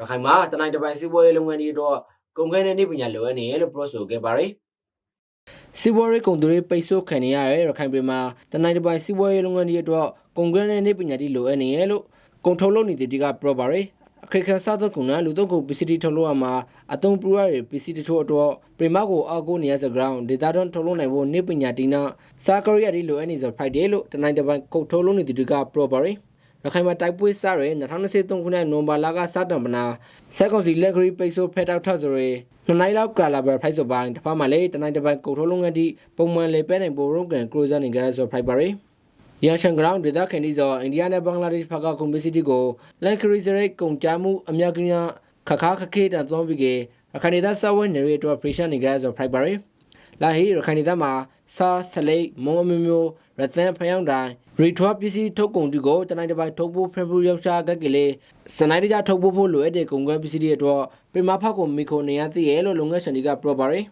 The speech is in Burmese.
ရခိုင်မှာတနိုင်တပိုင်စီးပွားရေးလုပ်ငန်းတွေတော့ကုန်ကဲတဲ့နေပညာလိုအပ်နေတယ်လို့ပြောဆိုခဲ့ပါတယ်စီးပွားရေးကုန်သွယ်ရေးပိတ်ဆို့ခံနေရတဲ့ရခိုင်ပြည်မှာတနိုင်တပိုင်စီးပွားရေးလုပ်ငန်းတွေအတွက်ကုန်ကဲတဲ့နေပညာတွေလိုအပ်နေတယ်လို့ကုန်ထုတ်လုပ်နေတဲ့တွေကပြောပါတယ်အခက်အခဲစားသုံးကုန်နဲ့လူသုံးကုန်ပစ္စည်းတွေထုတ်လုပ်ရမှာအသုံးပြုရတဲ့ပစ္စည်းတချို့အတွက်ပြည်မကိုအောက်ကိုနေရစကြောင်းဒေတာတွန်းထုတ်လုပ်နိုင်ဖို့နေပညာတီနာစာကရိယာတွေလိုအပ်နေဆိုဖိုက်တယ်လို့တနိုင်တပိုင်ကုန်ထုတ်လုပ်နေတဲ့တွေကပြောပါတယ် ရခိုင်မှာတိုက်ပွဲစရဲ2023ခုနှစ်နိုဝင်ဘာလကစတင်မနာစက်ကောင်စီလက်ခရီးပိတ်ဆို့ဖက်တောက်ထဆိုရဲနှစ်နိုင်လောက်ကာလာဘယ်ဖိုက်ဆိုပိုင်းတစ်ဖက်မှာလည်းတနိုင်တပိုင်ကုန်ထုတ်လုပ်ငန်းတီပုံမှန်လေပဲနိုင်ပိုရုံကန်ကရိုဇာနေကြရဆိုဖိုက်ပါရီရန်ရှန်ဂရောင်းဒေသခင်ဒီဇော်အိန္ဒိယနဲ့ဘင်္ဂလားဒေ့ရှ်ဖက်ကကွန်ပီစီတီကိုလက်ခရီးစရဲကုန်ကြမှုအများကြီးခခခခေတန်သုံးပြီးကအခဏိဒဆဝဲနေရီတော့ပရိရှန်နေကြရဆိုဖိုက်ပါရီ လာဟီရခိုင်ဒေသမှာစာဆလိတ်မုံအမျိုးမျိုးရသန်ဖယောင်းတိုင်းရီထွားပစ္စည်းထုတ်ကုန်တီကိုတနိုင်တစ်ပိုင်းထုတ်ဖို့ဖရဖရရောက်ရှာကက်ကလေးစနိုင်းတကြထုတ်ဖို့ဖို့လိုအပ်တဲ့ကုန်ကွယ်ပစ္စည်းတွေအတွက်ပြမဖောက်ကုန်မီခိုနေရသိရဲ့လို့လုံငန်းရှင်တွေကပြောပါရယ်